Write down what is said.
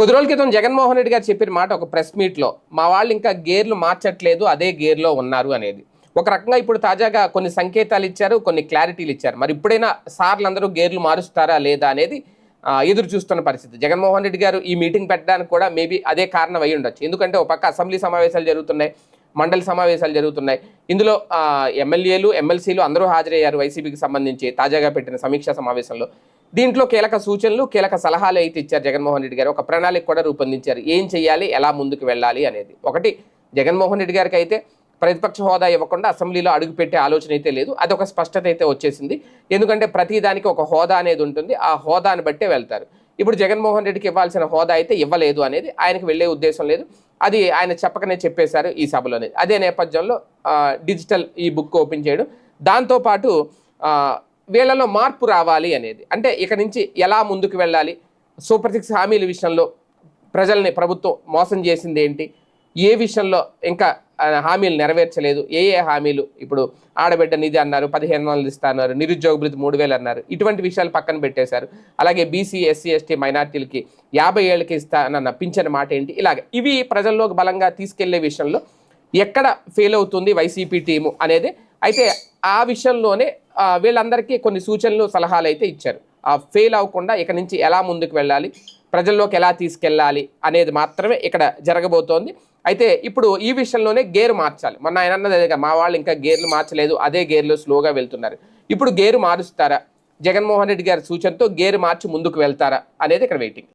కొద్ది రోజుల క్రితం జగన్మోహన్ రెడ్డి గారు చెప్పిన మాట ఒక ప్రెస్ మీట్లో మా వాళ్ళు ఇంకా గేర్లు మార్చట్లేదు అదే గేర్లో ఉన్నారు అనేది. ఒక రకంగా ఇప్పుడు తాజాగా కొన్ని సంకేతాలు ఇచ్చారు కొన్ని క్లారిటీలు ఇచ్చారు. మరి ఇప్పుడైనా సార్లు అందరూ గేర్లు మారుస్తారా లేదా అనేది ఎదురు చూస్తున్న పరిస్థితి. జగన్మోహన్ రెడ్డి గారు ఈ మీటింగ్ పెట్టడానికి కూడా మేబీ అదే కారణం అయి ఉండొచ్చు. ఎందుకంటే ఒక పక్క అసెంబ్లీ సమావేశాలు జరుగుతున్నాయి మండలి సమావేశాలు జరుగుతున్నాయి. ఇందులో ఎమ్మెల్యేలు ఎమ్మెల్సీలు అందరూ హాజరయ్యారు వైసీపీకి సంబంధించి తాజాగా పెట్టిన సమీక్షా సమావేశంలో. దీంట్లో కీలక సూచనలు కీలక సలహాలు అయితే ఇచ్చారు జగన్మోహన్ రెడ్డి గారు. ఒక ప్రణాళిక కూడా రూపొందించారు. ఏం చేయాలి ఎలా ముందుకు వెళ్ళాలి అనేది. ఒకటి జగన్మోహన్ రెడ్డి గారికి అయితే ప్రతిపక్ష హోదా ఇవ్వకుండా అసెంబ్లీలో అడుగుపెట్టే ఆలోచన అయితే లేదు. అదొక స్పష్టత అయితే వచ్చేసింది. ఎందుకంటే ప్రతి దానికి ఒక హోదా అనేది ఉంటుంది. ఆ హోదాని బట్టే వెళ్తారు. ఇప్పుడు జగన్మోహన్ రెడ్డికి ఇవ్వాల్సిన హోదా అయితే ఇవ్వలేదు అనేది ఆయనకు వెళ్ళే ఉద్దేశం లేదు. అది ఆయన చెప్పకనే చెప్పేశారు ఈ సభలోనే అదే నేపథ్యంలో డిజిటల్ ఈ బుక్ ఓపెన్ చేయడం. దాంతోపాటు వీళ్ళలో మార్పు రావాలి అనేది. అంటే ఇక నుంచి ఎలా ముందుకు వెళ్ళాలి? సూపర్ సిక్స్ హామీల విషయంలో ప్రజల్ని ప్రభుత్వం మోసం చేసింది ఏంటి? ఏ విషయంలో ఇంకా హామీలు నెరవేర్చలేదు? ఏ ఏ హామీలు? ఇప్పుడు ఆడబిడ్డ నిధి అన్నారు పదిహేను వందలు ఇస్తా అన్నారు నిరుద్యోగ భృతి మూడు వేలు అన్నారు. ఇటువంటి విషయాలు పక్కన పెట్టేశారు. అలాగే బీసీ ఎస్సీ ఎస్టీ మైనార్టీలకి యాభై ఏళ్ళకి ఇస్తానన్న పింఛన్ మాట ఏంటి? ఇలాగ. ఇవి ప్రజల్లోకి బలంగా తీసుకెళ్ళే విషయంలో ఎక్కడ ఫెయిల్ అవుతుంది వైసీపీ టీము అనేది. అయితే ఆ విషయంలోనే వీళ్ళందరికీ కొన్ని సూచనలు సలహాలు అయితే ఇచ్చారు. ఆ ఫెయిల్ అవ్వకుండా ఇక నుంచి ఎలా ముందుకు వెళ్ళాలి ప్రజల్లోకి ఎలా తీసుకెళ్ళాలి అనేది మాత్రమే ఇక్కడ జరగబోతోంది. అయితే ఇప్పుడు ఈ విషయంలోనే గేరు మార్చాలి. మొన్న ఆయన అన్నది అదే మా వాళ్ళు ఇంకా గేర్లు మార్చలేదు అదే గేర్లో స్లోగా వెళ్తున్నారు. ఇప్పుడు గేరు మారుస్తారా? జగన్మోహన్ రెడ్డి గారి సూచనతో గేరు మార్చి ముందుకు వెళ్తారా అనేది ఇక్కడ వెయిటింగ్